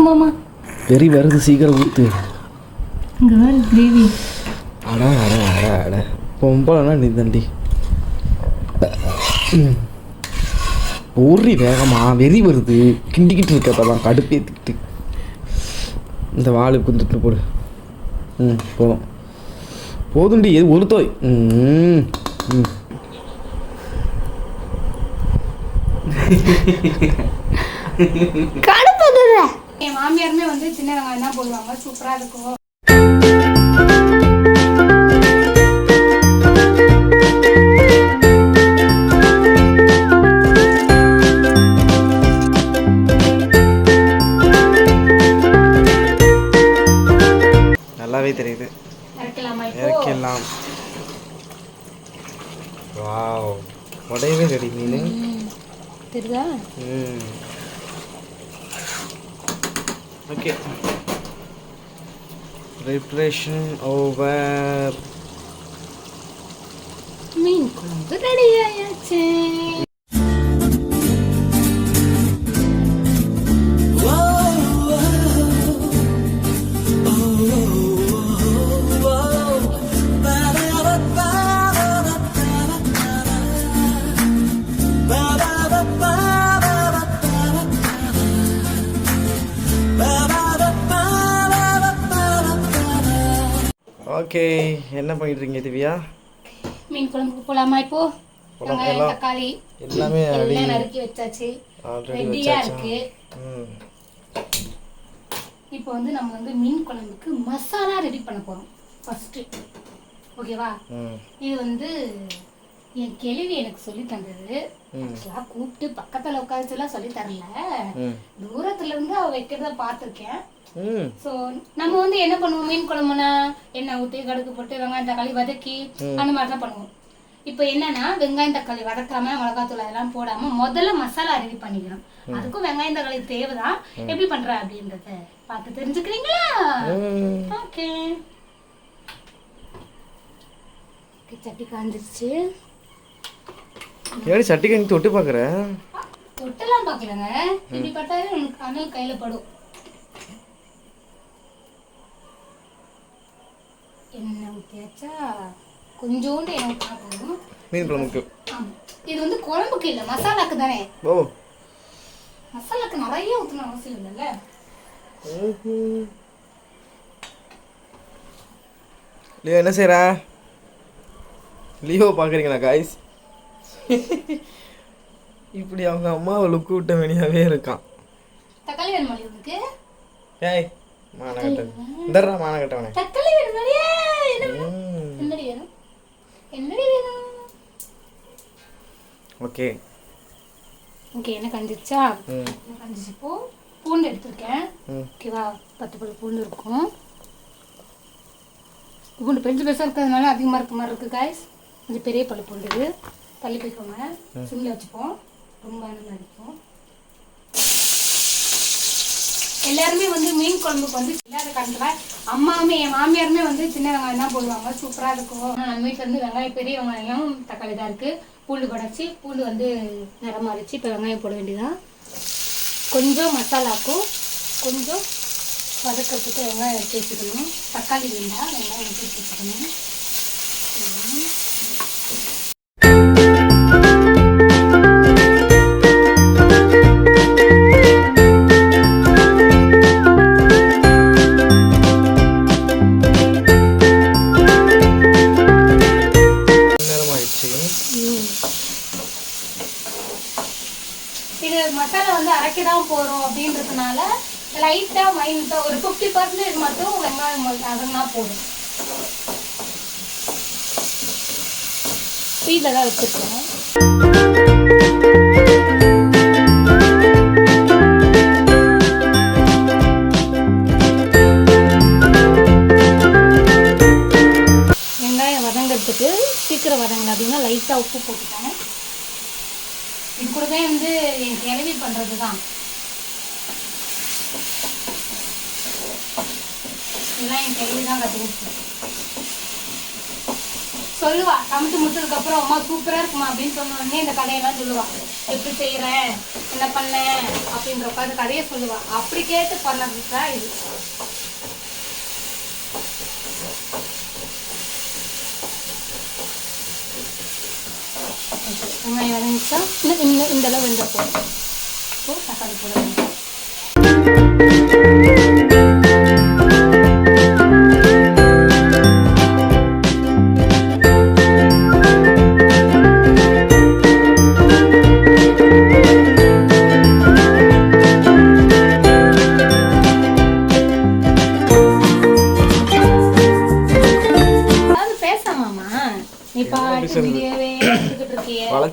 வருது மாமா. வெறி வருது சீக்கிரம் இங்கே வருது கிரேவி. அட அட அட அட. பொம்பளைனா நீ தண்டி. ஊறி வேகமா வெறி வருது. கிண்டிக்கிட்டு இருக்கப்பதான் கடுப்பேற்றிக்கிட்டு இந்த வாழை குந்துட்டு போடு. ம் போதும் போதுண்டி எது ஒரு தோய். ம் ம். என் மாமியாருமே வந்து சின்ன வெங்காயம் தான் போடுவாங்க. சூப்பராக இருக்கும். நல்லாவே தெரியுது. இறக்கலாமா வாவ். உடையவே ரெடி மீன். தெரியுதா? ம். ஓகே ப்ரிப்ரேஷன் ஓவர் மீன் குழம்பு ரெடி ஆயாச்சு ஓகே என்ன பண்ணிட்டு இருக்கீங்க திவ்யா? மீன் குழம்புக்கு போலாமா இப்போ? வெங்காயம். தக்காளி எல்லாமே எல்லாம் நறுக்கி வச்சாச்சு. ரெடியா இருக்கு. இப்போ வந்து நம்ம வந்து மீன் குழம்புக்கு மசாலா ரெடி பண்ண போறோம். ஃபர்ஸ்ட் ஓகேவா? இது வந்து என் கேள்வி எனக்கு சொல்லி தந்தது. ஆக்சுவலா கூப்பிட்டு பக்கத்துல உட்காந்துலாம் சொல்லி தரல. தூரத்துல இருந்து அவ வைக்கிறத பார்த்துருக்கேன். ம் ஸோ நம்ம வந்து என்ன பண்ணுவோம்? மீன் குழம்புனா எண்ணெய் ஊற்றி கடுகு போட்டு வெங்காயம் தக்காளி வதக்கி அந்த மாதிரி தான் பண்ணுவோம். இப்போ என்னன்னா வெங்காயம் தக்காளி வதக்காம மிளகாத்தூள் அதெல்லாம் போடாம முதல்ல மசாலா ரெடி பண்ணிக்கணும். அதுக்கும் வெங்காயம் தக்காளி தேவைதான். எப்படி பண்ற அப்படின்றத பார்த்து தெரிஞ்சுக்கிறீங்களா? ஓகே. சட்டி காஞ்சிருச்சு. ஏடி சட்டிக்கு நீ தொட்டு பார்க்குற? தொட்டெல்லாம் பார்க்கலங்க. இப்படி பட்டாலே உனக்கு அனல் கையில படும். ஊற்றியாச்சா கொஞ்சோண்டு எண்ணெய் ஊற்றினா போதும். மீன் குழம்புக்கு. இது வந்து குழம்புக்கு இல்லை மசாலாக்கு தானே? ஓ. மசாலாக்கு நிறைய ஊற்றணும் அவசியம் இல்லைல்ல. லியோ என்ன செய்கிறா லியோ பார்க்குறீங்களா காய்ஸ் இப்படி அவங்க அம்மாவை லுக்கு விட்ட வேணியாவே இருக்கான். தக்காளி வேணுமா ஏய் மானகட்டன் இந்தர்றா மானகட்டவனே தக்காளி வேணும்? என்னடி வேணும்? ஓகே. ஓகே என்ன கஞ்சிச்சா? ம். கஞ்சிச்சு? இப்போ பூண்டு எடுத்திருக்கேன். ஓகேவா? பத்து பல் பூண்டு இருக்கும். பூண்டு பெருசு பெருசாக இருக்கிறதுனால அதிகமாக இருக்க மாதிரி இருக்குது காய்ஸ் கொஞ்சம் பெரிய பல் பூண்டு தள்ளி போய்க்கோங்க. சிம்மில் வச்சுப்போம். ரொம்ப நல்லா இருக்கும். எல்லாருமே வந்து மீன் குழம்புக்கு வந்து இல்லாத காரணத்தில் அம்மாவுமே என் மாமியாருமே வந்து சின்ன வெங்காயம் தான் போடுவாங்க. சூப்பராக இருக்கும். நம்ம வீட்டில் வந்து வெங்காயம் பெரிய வெங்காயம் தக்காளி தான் இருக்குது பூண்டு படைச்சி பூண்டு வந்து நிறம் மாறிச்சு இப்போ வெங்காயம் போட வேண்டியதான் கொஞ்சம் மசாலாக்கும் கொஞ்சம் வதக்கிறதுக்கு வெங்காயம் எடுத்து வச்சுக்கணும். தக்காளி வேண்டாம் வெங்காயம் எடுத்து வச்சுக்கணும். வெங்காயம் அதெல்லாம் போதும். ஸ்பீடில் தான் வச்சுருக்கேன் வெங்காயம் வதங்கிறதுக்கு சீக்கிரம் வதங்கல அப்படின்னா லைட்டாக உப்பு போட்டுட்டேன் இது கூடவே வந்து என் கிளவி பண்ணுறது தான் இதெல்லாம் என் கையில் தான் கற்றுக் கொடுத்து சொல்லுவா சமைச்சு முடிச்சதுக்கப்புறம் அம்மா சூப்பராக இருக்குமா அப்படின்னு சொன்ன உடனே இந்த கதையெல்லாம் சொல்லுவா. எப்படி செய்கிறேன் என்ன பண்ணேன் அப்படின்ற உட்காந்து கதையை சொல்லுவா. அப்படி கேட்டு பண்ணது தான் இது வெங்காயம் வதங்கிச்சா இன்னும் இந்த அளவு வெந்த போதும் தக்காளி போட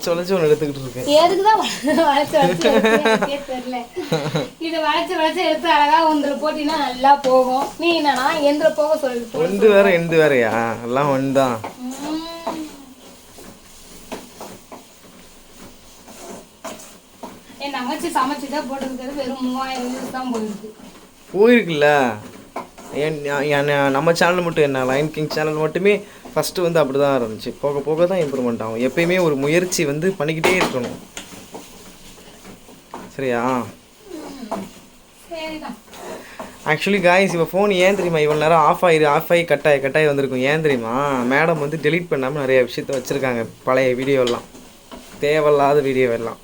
வளைச்சு வளைச்சு ஒன்று எடுத்துக்கிட்டு இருக்கேன் எதுக்குதான் வளைச்சு வளைச்சு எடுத்து எனக்கே தெரியல. இதை வளைச்சு வளைச்சு எடுத்து அழகா ஒன்றுல போட்டீங்கன்னா நல்லா போகும். நீ என்னன்னா எந்திர போக சொல்லிட்டு ஒன்று வேற எண்டு வேறயா? எல்லாம் ஒன்று தான். என் தங்கச்சி சமைச்சுதான் போட்டுருக்கிறது. வெறும் மூவாயிரம் தான் போயிருக்கு போயிருக்குல்ல. என் நம்ம சேனல் மட்டும் என்ன? லைன் கிங் சேனல் மட்டுமே ஃபஸ்ட்டு வந்து அப்படி தான் இருந்துச்சு போக போக தான் இம்ப்ரூவ்மெண்ட் ஆகும். எப்பயுமே ஒரு முயற்சி வந்து பண்ணிக்கிட்டே இருக்கணும். சரியா? ஆக்சுவலி காய்ஸ் இப்போ ஃபோன் ஏன் தெரியுமா? இவ்வளோ நேரம் ஆஃப் ஆகி ஆஃப் ஆகி கட்டாயி கட்டாயி வந்திருக்கும். ஏன் தெரியுமா? மேடம் வந்து டெலீட் பண்ணாமல் நிறைய விஷயத்த வச்சுருக்காங்க. பழைய வீடியோலாம் தேவையில்லாத வீடியோ எல்லாம்.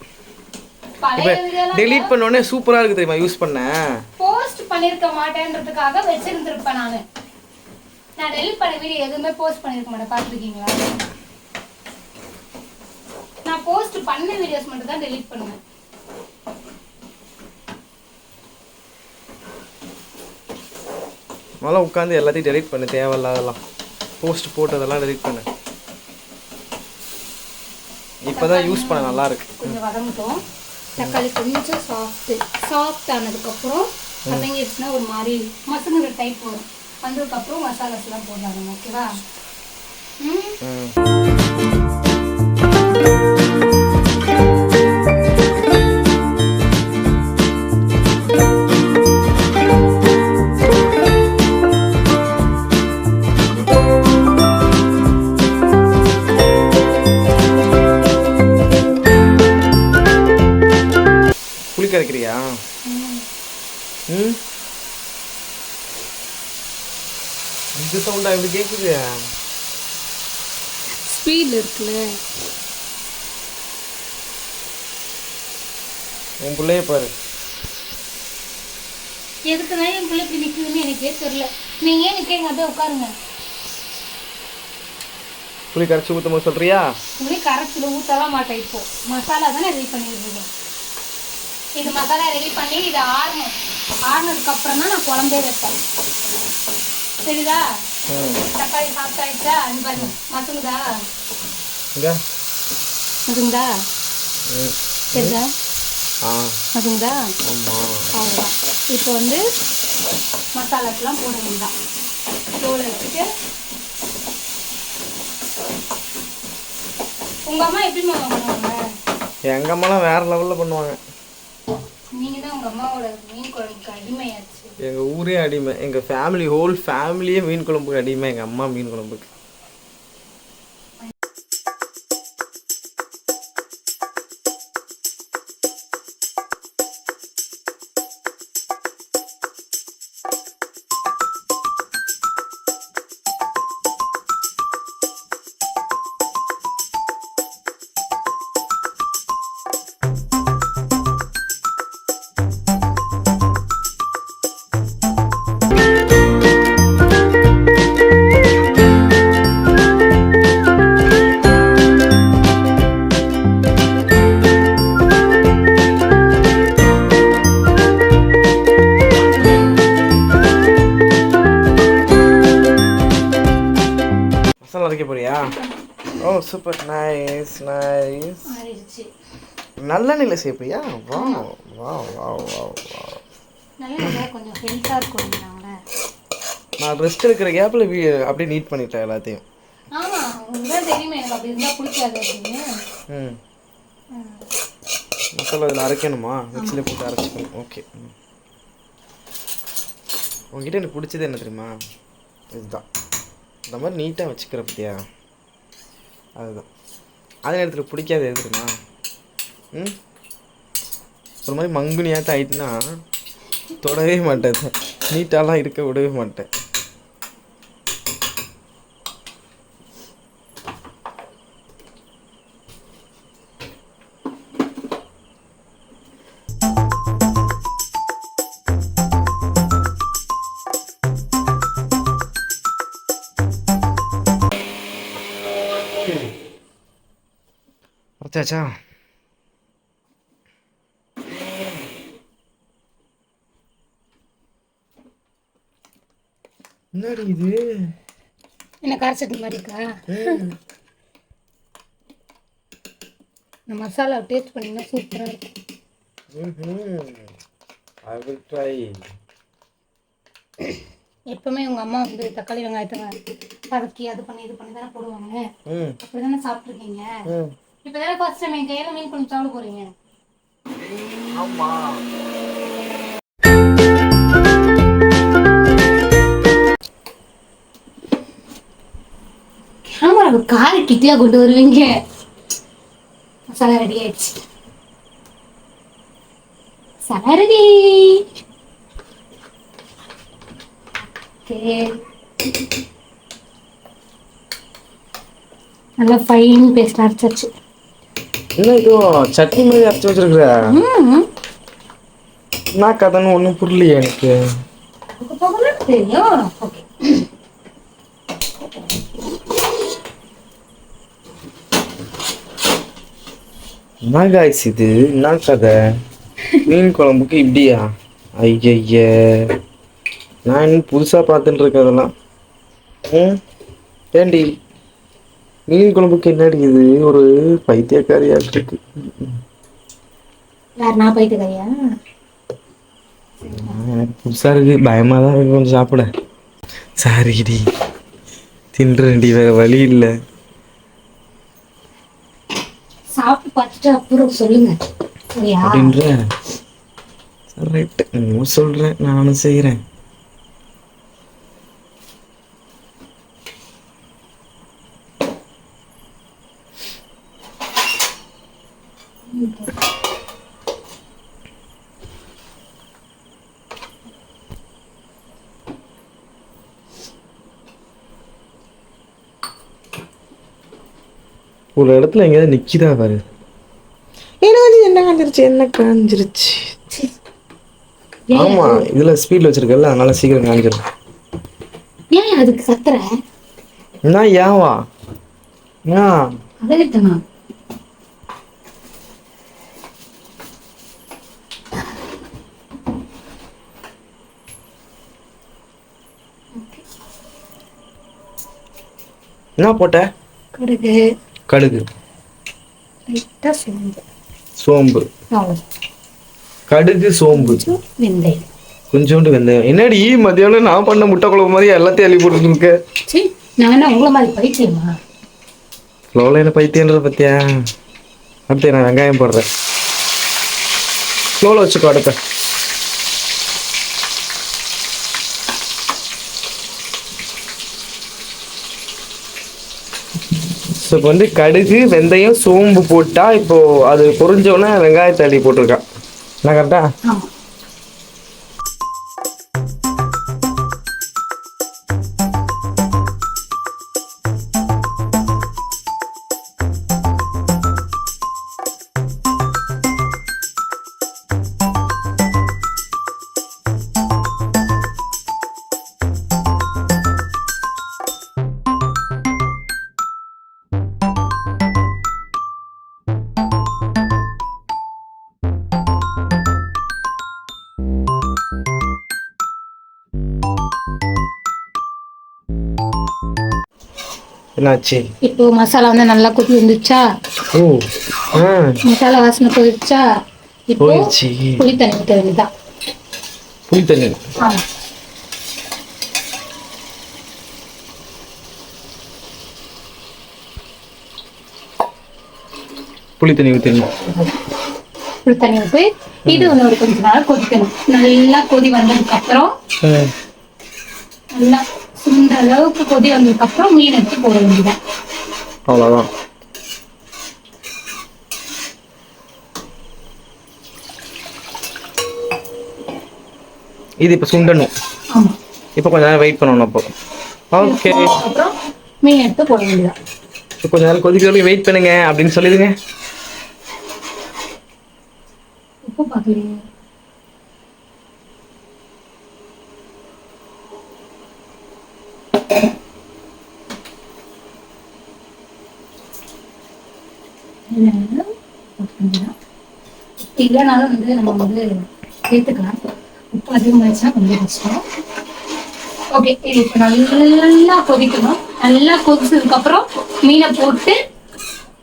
வீடியோலாம் டெலீட் பண்ணோடனே சூப்பராக இருக்குது தெரியுமா? யூஸ் பண்ணேன் போஸ்ட் பண்ணிருக்க மாட்டேன்றதுக்காக வச்சிருந்திருப்பேன் நானு. நான் டெலிட் பண்ண வீடியோ எதுவுமே போஸ்ட் பண்ணிருக்க மாட்டேன். பார்த்துருக்கீங்களா? நான் போஸ்ட் பண்ண வீடியோஸ் மட்டும் தான் டெலிட் பண்ணுவேன். முதல்ல உட்காந்து எல்லாத்தையும் டெலீட் பண்ணு. தேவையில்லாதெல்லாம் போஸ்ட் போட்டதெல்லாம் டெலீட் பண்ணு. இப்போ தான் யூஸ் பண்ண நல்லா இருக்கு. கொஞ்சம் வதங்கட்டும். தக்காளி கொஞ்சம் சாஃப்ட் சாஃப்ட் ஆனதுக்கப்புறம் வதங்கிடுச்சுன்னா ஒரு மாதிரி மசங்குற டைப் வரும். வந்ததுக்கப்புறம் மசாலாஸ்லாம் போடுறாங்க ஓகேவா புளி கரைக்கிறியா ம். ம் இந்த சவுண்டா இப்படி கேட்குது ஸ்பீட் இருக்குல்ல. உன் பிள்ளைய பாரு. எதுக்கு தான் என் பிள்ளை இப்படி நிற்குதுன்னு எனக்கே தெரியல. நீங்கள் ஏன் நிற்கிறீங்க அப்படியே உட்காருங்க. புளி கரைச்சி ஊற்றும் போது சொல்றியா? புளி கரைச்சில ஊற்றலாம் மாட்டேன் இப்போ. மசாலா தானே ரெடி பண்ணிட்டு இருக்கேன் இது மசாலா ரெடி பண்ணி இது ஆறணும். ஆறுனதுக்கு அப்புறம் தான் நான் குழம்பே வைப்பேன். சரிதா? தக்காளி சாப்பிட்டாயிடுச்சா அது பாருங்க மசுங்குதா மசுங்குதா அவ்வளோதான் இப்போ வந்து மசாலாக்கெல்லாம் போட வேண்டாம் தோலை வச்சுட்டு உங்கள் அம்மா எப்படி பண்ணுவாங்க எங்கள் அம்மாலாம் வேறு லெவலில் பண்ணுவாங்க நீங்கள் தான் உங்கள் அம்மாவோட மீன் குழம்புக்கு அடிமையாச்சு எங்கள் ஊரே அடிமை. எங்கள் ஃபேமிலி ஹோல் ஃபேமிலியே மீன் குழம்புக்கு அடிமை. எங்கள் அம்மா மீன் குழம்புக்கு. மசாலா அரைக்க போறியா? ஓ சூப்பர் நைஸ் நைஸ் நல்லெண்ணெயில் செய்யப்படியா? வா வா வா வா வா கொஞ்சம் ஹெல்த்தாக இருக்கும் நான் ரெஸ்ட் எடுக்கிற கேப்பில் அப்படியே நீட் பண்ணிட்டேன் எல்லாத்தையும். ஆமாம் உங்களுக்கு தான் தெரியுமே எனக்கு அப்படி இருந்தால் பிடிக்காது அப்படின்னு. ம். ம். மசாலா இதில் அரைக்கணுமா? மிக்சியில் போட்டு அரைச்சிக்கணும். ஓகே உங்ககிட்ட எனக்கு பிடிச்சது என்ன தெரியுமா? இதுதான். இந்த மாதிரி நீட்டாக வச்சுக்கிற பத்தியா? அதுதான். அதே நேரத்தில் பிடிக்காது எதுனா ம்? ஒரு மாதிரி மங்குனியாட்டம் ஆயிட்டுனா தொடவே மாட்டேன். நீட்டாலாம் இருக்க விடவே மாட்டேன். என்னடி இது? என்ன கார சட்னி மாதிரி இருக்கா? இந்த மசாலா டேஸ்ட் பண்ணிங்கன்னா சூப்பராக இருக்கும். ஐ வில் ட்ரை எப்பவுமே உங்கள் அம்மா வந்து தக்காளி வெங்காயத்தை வதக்கி அது பண்ணி இது பண்ணி தானே போடுவாங்க. ம். அப்படி தானே சாப்பிட்ருக்கீங்க ம் இப்போ தானே ஃபர்ஸ்ட் டைம் என் கையில் மீன் குழம்பு சாப்பிட போகிறீங்க ஆமா கேமரா காரை கிட்டியாக கொண்டு வருவீங்க. மசாலா ரெடி ஆயிடுச்சு. மசாலா ரெடி ஓகே நல்லா ஃபைன் பேஸ்ட் அரைச்சாச்சு என்ன இதோ? சட்னி மாதிரி அரைச்சி வச்சிருக்கிற? என்ன கதைன்னு ஒன்றும் புரியலையே எனக்கு. தெரியும். என்ன காய்ஸ் இது? என்ன கதை? மீன் குழம்புக்கு இப்படியா? ஐயய்ய நான் இன்னும் புதுசாக பார்த்துட்டு இருக்கேன் அதெல்லாம் ம்? ஏண்டி? மீன் குழம்புக்கு என்னடி இது? ஒரு பைத்தியக்காரியாக இருக்கு யார் நான் போயிட்டு கையா எனக்கு புதுசாக இருக்கு. பயமாக தான் இருக்கு கொஞ்சம் சாப்பிட. சாரிடி. தின்றேன்டி வேற வழி இல்லை. சாப்பிட்டு பார்த்துட்டு அப்புறம் சொல்லுங்க. அப்படின்ற? சொல்கிறேன் நானும் செய்கிறேன் ஒரு இடத்துல எங்கேயாவது நிக்கிதா பாரு. என்ன என்ன காஞ்சிருச்சு? என்ன காஞ்சிருச்சு? ஆமா இதுல ஸ்பீட்ல வச்சிருக்கல அதனால சீக்கிரம் காஞ்சிரும். ஏன் அதுக்கு கத்துற? என்ன ஏவா என்ன போட்ட? கடுகு. கடுகு. சோம்பு. கடுகு சோம்பு. வெந்தயம். கொஞ்சோண்டு வெந்தயம். என்னடி மதியானம் நான் பண்ண முட்டை குழம்பு மாதிரி எல்லாத்தையும் அள்ளி போட்டுட்டு இருக்க நான் என்ன உங்களை மாதிரி பைத்தியமா? பைத்தியன்றத பத்தியா? அடுத்து நான் வெங்காயம் போடுறேன். ஸ்லோவில் வச்சுக்கோ அடுத்த ஸோ இப்போ வந்து கடுகு வெந்தயம் சோம்பு போட்டால் இப்போ அது பொரிஞ்ச உடனே போட்டிருக்கான். என்ன கரெக்டா என்னாச்சு? இப்போ மசாலா வந்து நல்லா கொதி வந்துச்சா ஓ மசாலா வாசனை போயிடுச்சா இப்போ போயிடுச்சு புளி தண்ணி ஊற்ற வேண்டியதான் புளி தண்ணி. புளி தண்ணி ஊற்றிடணும் புளி தண்ணி ஊற்றி இது ஒன்று ஒரு கொஞ்ச நேரம் கொதிக்கணும். நல்லா கொதி வந்ததுக்கு அப்புறம் நல்லா இந்த அளவுக்கு கொதி வந்ததுக்கு அப்புறம் மீன் எடுத்து போட வேண்டியதான் அவ்வளவுதான். இது இப்ப சுண்டணும். இப்போ கொஞ்ச நேரம் வெயிட் பண்ணணும் அப்போ. ஓகே மீன் எடுத்து போட வேண்டியதான் கொஞ்ச நேரம் கொதிக்க வரைக்கும் வெயிட் பண்ணுங்க அப்படின்னு சொல்லிடுங்க. உப்பு பார்க்கலையே. இல்லைனாலும் வந்து நம்ம வந்து சேர்த்துக்கலாம். உப்பு அதிகமாகிடுச்சுன்னா கொஞ்சம் கஷ்டம். ஓகே இது இப்போ நல்லா கொதிக்கணும். நல்லா கொதிச்சதுக்கு அப்புறம் மீனை போட்டு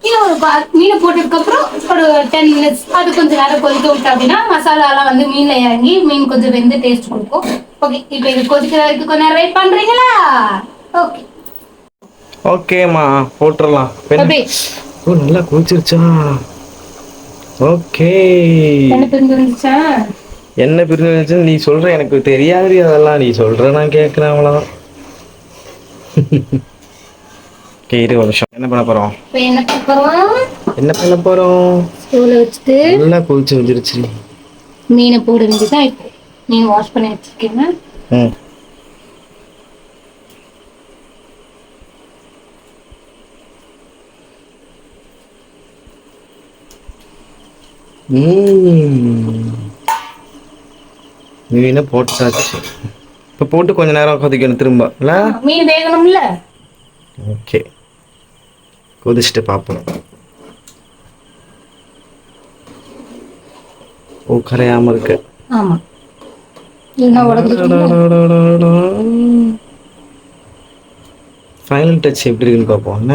இன்னும் மீனை போட்டதுக்கு அப்புறம் ஒரு டென் மினிட்ஸ் அது கொஞ்சம் நேரம் கொதிக்க விட்டோம் அப்படின்னா மசாலாலாம் வந்து மீன்ல இறங்கி மீன் கொஞ்சம் வெந்து டேஸ்ட் கொடுக்கும். ஓகே இப்போ இது கொதிக்கிற வரைக்கும் கொஞ்ச நேரம் வெயிட் பண்றீங்களா? ஓகே ஓகேம்மா போட்டுடலாம் நல்லா கொதிச்சிருச்சா? ஓகே. என்ன வந்துச்சா? என்ன பிரிஞ்சு நீ சொல்ற எனக்கு தெரியாது அதெல்லாம். நீ சொல்ற நான் கேட்குறேன் அவ்வளோதான் ஓகே இரு ஒரு நிமிஷம். என்ன பண்ண போறோம்? என்ன என்ன பண்ண போறோம்? ஸ்டவ்ல வச்சுட்டு நல்லா கொதிச்சு வந்துருச்சு மீனை போட வேண்டியதான் இப்போ வாஷ் பண்ணி வச்சிருக்கீங்க ம். மீனை போட்டாச்சு? இப்போ போட்டு கொஞ்ச நேரம் கொதிக்கணும் திரும்ப. இல்லை மீன் வேகணும்ல. ஓகே. கொதிச்சுட்டு பார்ப்போம் ஓ கரையாம இருக்கு. ஆமா. ஃபைனல் டச் எப்படி இருக்குன்னு பார்ப்போம் என்ன?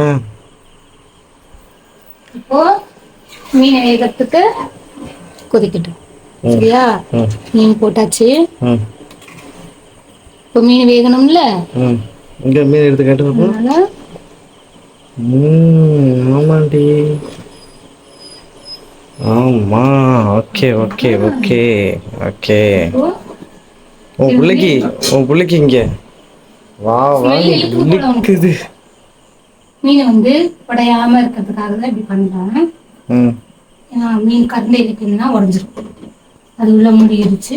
இப்போ மீன் வேகத்துக்கு கொதிக்கட்டும். சரியா? மீன் போட்டாச்சு. இப்போ மீன் வேகணும்ல? இங்கே மீன் எடுத்து கேட்டு ஆமாண்டி. ஆமா ஓகே ஓகே ஓகே ஓகே. உன் பிள்ளைக்கு உன் பிள்ளைக்கு இங்க. வா வா மீன் வந்து உடையாம இருக்கிறதுக்காக தான் இப்படி ஏன்னா மீன் கரண்டை இருக்குன்னா உடஞ்சிரும். அது உள்ள முடியிருச்சு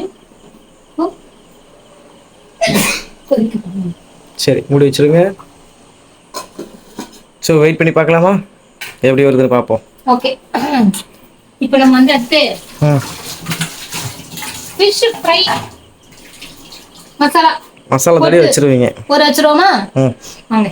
சரி மூடி வச்சிருங்க. ஸோ வெயிட் பண்ணி பார்க்கலாமா? எப்படி வருதுன்னு பார்ப்போம். ஓகே இப்போ நம்ம வந்து அடுத்து ஃபிஷ் ஃப்ரை மசாலா மசாலா தடவி வச்சிருவீங்க. ஒரு வச்சிருவோமா? ம். வாங்க.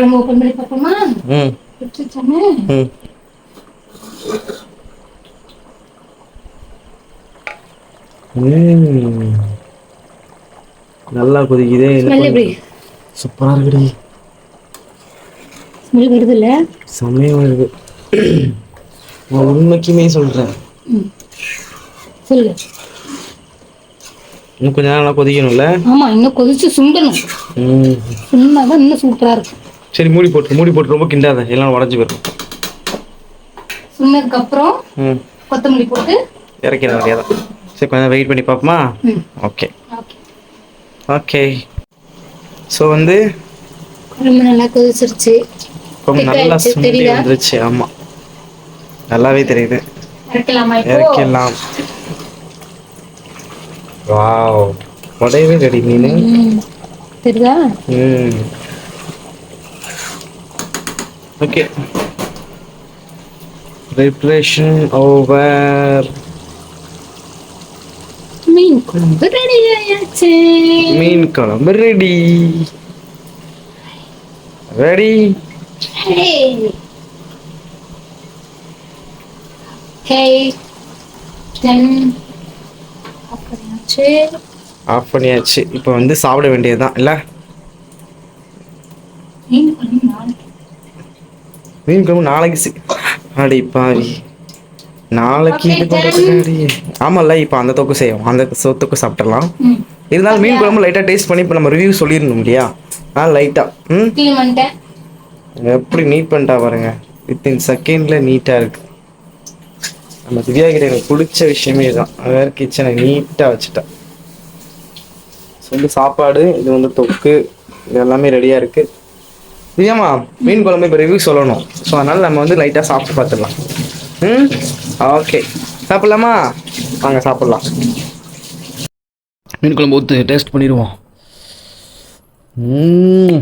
குழம்பு ஓப்பன் பண்ணி பார்ப்போமா ம் வச்சுச்சானே ம். நல்லா கொதிக்குதே சூப்பராக இருக்குடி. ஸ்மெல் வருது இல்ல? செம்மையா வருது. நான் உண்மைக்குமே சொல்கிறேன் ம். சொல்லு. இன்னும் கொஞ்ச நேரம் நல்லா கொதிக்கணும்ல? ஆமா இன்னும் கொதிச்சு சுண்டணும். ம். சுண்ணாதான் இன்னும் சூப்பரா இருக்கும். சரி மூடி போட்டு மூடி போட்டு ரொம்ப கிண்டாத. எல்லாம் உடஞ்சி போயிடும் சுண்ணதுக்கு அப்புறம் கொத்தமல்லி போட்டு இறக்கிட வேண்டியதான் சரி கொஞ்சம் வெயிட் பண்ணி பார்ப்போமா? ஓகே. ஓகே. ஸோ வந்து குழம்பு நல்லா கொதிச்சிருச்சு. ரொம்ப நல்லா சுண்டி? வந்துருச்சு. ஆமாம் நல்லாவே தெரியுது. இறக்கலாமா வாவ். உடையவே ரெடி மீன். தெரியுதா? ம். ஓகே ப்ரிப்ரேஷன் ஓவர் மீன் குழம்பு ரெடி ஆயாச்சு மீன் குழம்பு ரெடி ரெடி ஹே தென் அப்படியாச்சு ஆஃப் பண்ணியாச்சு இப்போ வந்து சாப்பிட வேண்டியதுதான் இல்லை மீன் குழம்பு நாளைக்கு மீன் குழம்பு நாளைக்கு அடி பாவி. நாளைக்கு இது ஆமாம்ல இப்போ அந்த தொக்கு செய்வோம். அந்த சொத்துக்கு சாப்பிட்றலாம் ம். இருந்தாலும் மீன் குழம்பு லைட்டாக டேஸ்ட் பண்ணி இப்போ நம்ம ரிவ்யூ சொல்லிடணும் இல்லையா? ஆ லைட்டாக ம்? எப்படி நீட் பண்ணிட்டா பாருங்க. வித்தின் செகண்டில் நீட்டாக இருக்கு. நம்ம திவ்யா கிட்ட எனக்கு பிடிச்ச விஷயமே இதுதான். அதாவது கிச்சனை நீட்டாக வச்சுட்டா. வந்து சாப்பாடு இது வந்து தொக்கு இது எல்லாமே ரெடியாக இருக்கு. திவ்யாமா மீன் குழம்பு இப்போ ரிவ்யூ சொல்லணும். ஸோ அதனால நம்ம வந்து லைட்டாக சாப்பிட்டு பார்த்துடலாம் ம்? ஓகே சாப்பிட்லாமா? வாங்க சாப்பிட்லாம். மீன் குழம்பு ஊற்று டேஸ்ட் பண்ணிடுவோம். ம்.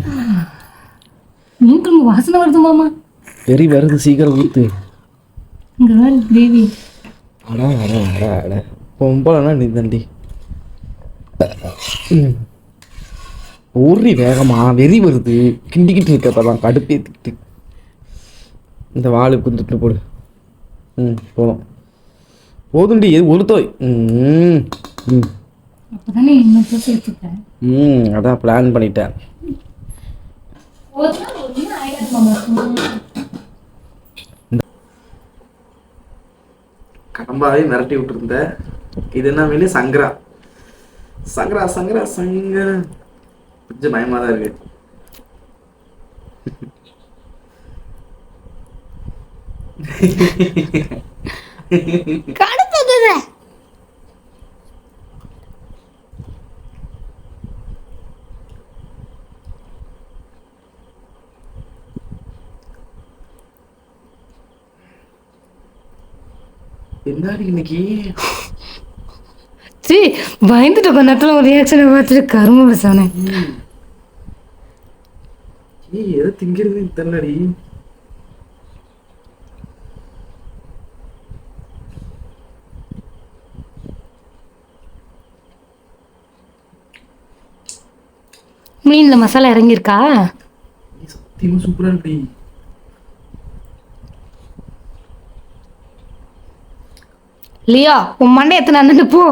மீன் குழம்பு வாசனை வருது மாமா. வெறி வருது சீக்கிரம் ஊற்று இங்க வேற கிரேவி அடா அடா அடா அட. பொம்பளைனா நீ தண்டி. ஊறி வேகமா வெறி வருது. கிண்டிக்கிட்டு இருக்க அப்பதான் கடுப்பேத்திக்கிட்டு இந்த வாழை குந்துட்டு போடு. ம் போதும். போதுண்டி எது ஒரு தோய். ம் ம். ம் அதான் பிளான் பண்ணிட்டேன். கடம்பாவே மிரட்டி விட்டுருந்த. இது என்ன மீன்? சங்கரா. சங்கரா சங்கரா சங்கரா கொஞ்சம் பயமா தான் இருக்கு. கடுப்பது என்னடி இன்னைக்கு? சரி பயந்துட்டு கொஞ்ச நேரத்தில் ஒரு ரியாக்ஷனை பார்த்துட்டு கரும பேசானே ஏய் எதை திங்கிறதுன்னு தெரியலடி. மீனில் மசாலா இறங்கியிருக்கா? ஏய், சத்தியமா சூப்பரா இருக்குடி. லியா உன் மண்டை எத்தனை அண்ணன் போ.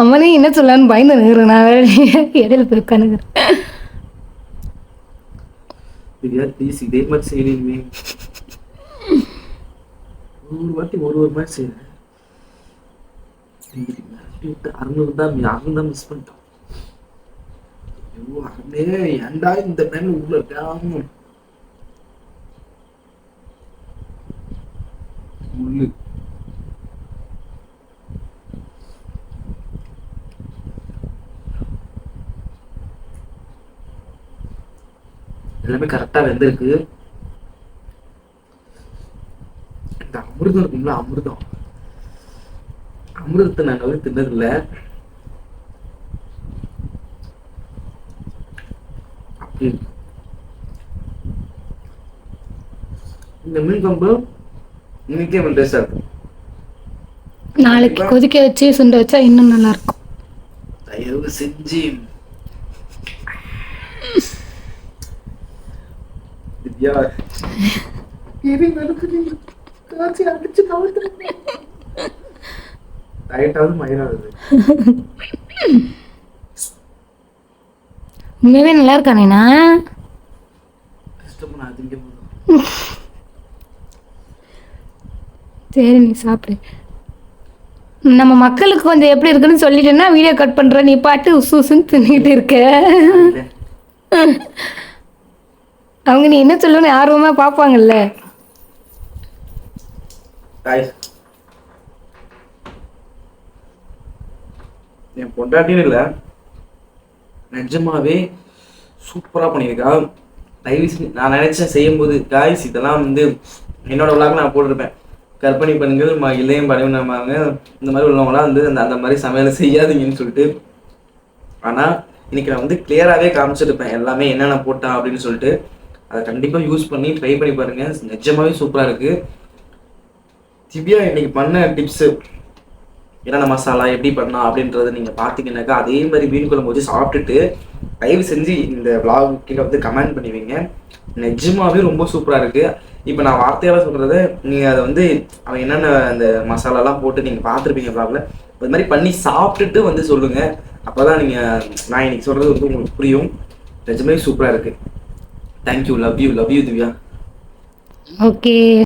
அம்மனே என்ன சொல்லான்னு பயந்து நிற்கிறேன் நான் வேற இடையில போய் உட்காந்துக்கிறேன். இதே மாதிரி ஒரு வாட்டி ஒரு ஒரு மாதிரி செய்யறேன். அறுநூறு தான் அறுநூறு தான் மிஸ் பண்ணிட்டோம். ஐயோ அருணே ஏன்டா இந்த மேல உள்ள முள்ளு. எல்லாமே கரெக்டா வெந்திருக்கு. இந்த அமிர்தம் இருக்குங்களா அமிர்தம். அமிர்தத்தை நான் வந்து தின்னதில்ல. அப்படி இந்த மீன் கம்பு இன்னைக்கே கொஞ்சம் டேஸ்டா இருக்கு நாளைக்கு கொதிக்க வச்சு சுண்ட வச்சா இன்னும் நல்லா இருக்கும் தயவு செஞ்சு. திவ்யா. காய்ச்சி அடிச்சு கவுத்துறேன் டயட்டாவது மயிராகுது உண்மையாவே நல்லா இருக்கானேண்ணா? கஷ்டமா நான் போதும் சரி நீ சாப்பிடு. நம்ம மக்களுக்கு கொஞ்சம் எப்படி இருக்குன்னு சொல்லிட்டேன்னா வீடியோ கட் பண்ற நீ பாட்டு உசு உசுன்னு தின்னுக்கிட்டு இருக்க. அவங்க நீ என்ன சொல்லணும்னு ஆர்வமா பார்ப்பாங்கல்ல. என் பொண்டாட்டின்னு இல்லை. நிஜமாவே சூப்பராக பண்ணியிருக்கா. தயவு நான் நினைச்சேன் செய்யும்போது காய்ஸ் இதெல்லாம் வந்து என்னோட விழாக்கு நான் போட்டிருப்பேன். கர்ப்பிணி பெண்கள் ம இளையம் படைவினமாங்க இந்த மாதிரி உள்ளவங்களாம் வந்து அந்த அந்த மாதிரி சமையலை செய்யாதீங்கன்னு சொல்லிட்டு ஆனால் இன்னைக்கு நான் வந்து கிளியராகவே காமிச்சிருப்பேன். எல்லாமே என்னென்ன போட்டான் அப்படின்னு சொல்லிட்டு. அதை கண்டிப்பாக யூஸ் பண்ணி ட்ரை பண்ணி பாருங்கள் நிஜமாகவே சூப்பராக இருக்குது திவ்யா இன்னைக்கு பண்ண டிப்ஸு என்னென்ன மசாலா எப்படி பண்ணலாம் அப்படின்றத நீங்கள் பார்த்தீங்கன்னாக்கா அதே மாதிரி மீன் குழம்பு வச்சு சாப்பிட்டுட்டு தயவு செஞ்சு இந்த விளாக் கீழே வந்து கமெண்ட் பண்ணுவீங்க நிஜமாவே ரொம்ப சூப்பராக இருக்குது இப்போ நான் வார்த்தையால சொல்கிறத நீங்கள் அதை வந்து அவன் என்னென்ன அந்த மசாலாலாம் போட்டு நீங்கள் பார்த்துருப்பீங்க ப்ராப்ளம் அது மாதிரி பண்ணி சாப்பிட்டுட்டு வந்து சொல்லுங்கள் அப்போ தான் நீங்கள் நான் இன்னைக்கு சொல்கிறது வந்து உங்களுக்கு புரியும். நிஜமாவே சூப்பராக இருக்குது thank you love you love you Divya. Okay